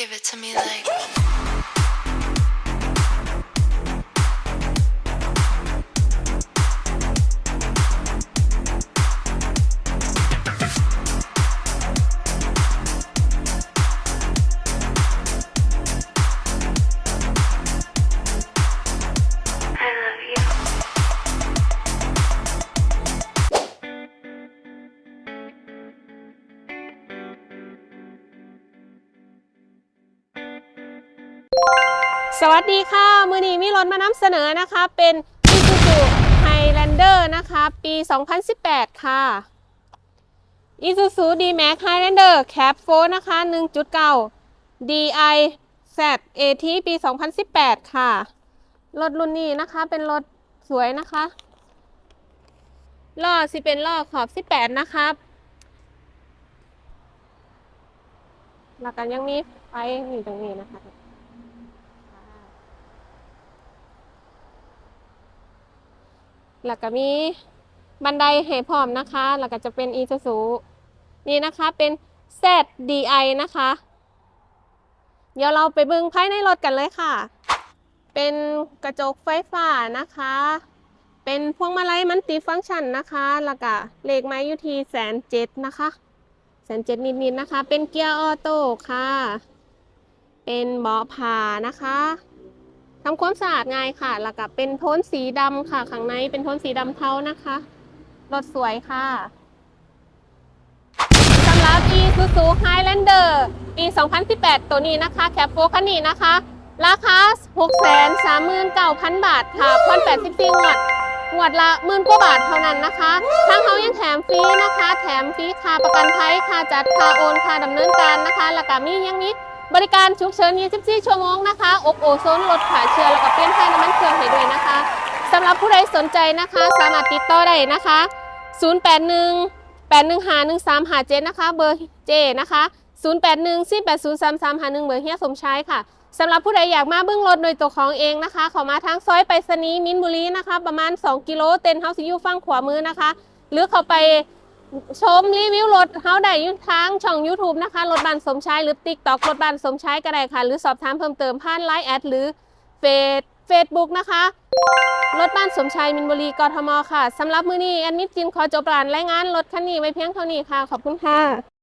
Give it to me like. สวัสดีค่ะ มือนี้มีรถมานำเสนอนะคะ เป็น Isuzu Highlander นะคะ ปี 2018 ค่ะ Isuzu D-Max Highlander Cap 4นะคะ 1.9 DI Z AT ปี 2018 ค่ะ รถรุ่นนี้นะคะ เป็นรถสวยนะคะล้อสิเป็นล้อขอบ 18 นะครับแล้วกันยังมีไฟอยู่ตรงนี้นะคะ แล้วก็มีบันไดให้พร้อมนะคะ แล้วก็จะเป็นอี u z u นี่นะคะเป็น ZDI นะคะ เดี๋ยวเราไปเบึงภายในรถกันเลยค่ะ เป็นกระจกไฟฟ้านะคะ เป็นพวงมาลัยมันติฟังก์ชันนะคะ แล้วก็เลขไม้อยู่ที่แสนเจ็ดนะคะแสนเจ็ดนิดๆนะคะ เป็นเกียร์ออโต้ค่ะ เป็นเบาะผ่านะคะ ทำความสะอาดง่ายค่ะ แล้วก็เป็นโทนสีดำค่ะข้างในเป็นโทนสีดำเทานะคะรถสวยค่ะสำหรับ Isuzu Highlander ปี 2018 ตัวนี้นะคะแคปโฟคันนี้นะคะ ราคา 639,000 บาทค่ะผ่อน84งวดงวดละหมื่นกว่าบาทเท่านั้นนะคะทางเขายังแถมฟรีนะคะ แถมฟรีค่าประกันภัยค่าจัดค่าโอนค่าดำเนินการนะคะแล้วก็มียังมี บริการฉุกเฉิน 24 ชั่วโมงนะคะ อบโอโซนลดขาเชื้อแล้วก็เปลี่ยนถ่ายน้ำมันเครื่องให้ด้วยนะคะสำหรับผู้ใดสนใจนะคะ สามารถติดต่อได้นะคะ 081 815 1357นะคะ เบอร์เจนะคะ 081 480 3351เบอร์เฮียสมชายค่ะสำหรับผู้ใดอยากมาเบื้องรถโดยตัวของเองนะคะขามาทางซอยไปรษณีย์มินบุรีนะคะ ประมาณ 2 กิโลเต็นเฮาส์อยู่ฝั่งขวามือนะคะ หรือเข้าไป ชมรีวิวรถเฮาได้ยุ่ทางช่อง YouTube นะคะรถบันสมชายหรือ TikTok รถบันสมชายก็ได้ค่ะ หรือสอบถามเพิ่มเติมผ่านไลน์แอดหรือเฟซเฟซบุ๊กนะคะ รถบ้านสมชายมินบุรีกทมค่ะสำหรับมือนี้แอดมิดจินขอจบรานรายงานรถคันนี้ไว้เพียงเท่านี้ค่ะ ขอบคุณค่ะ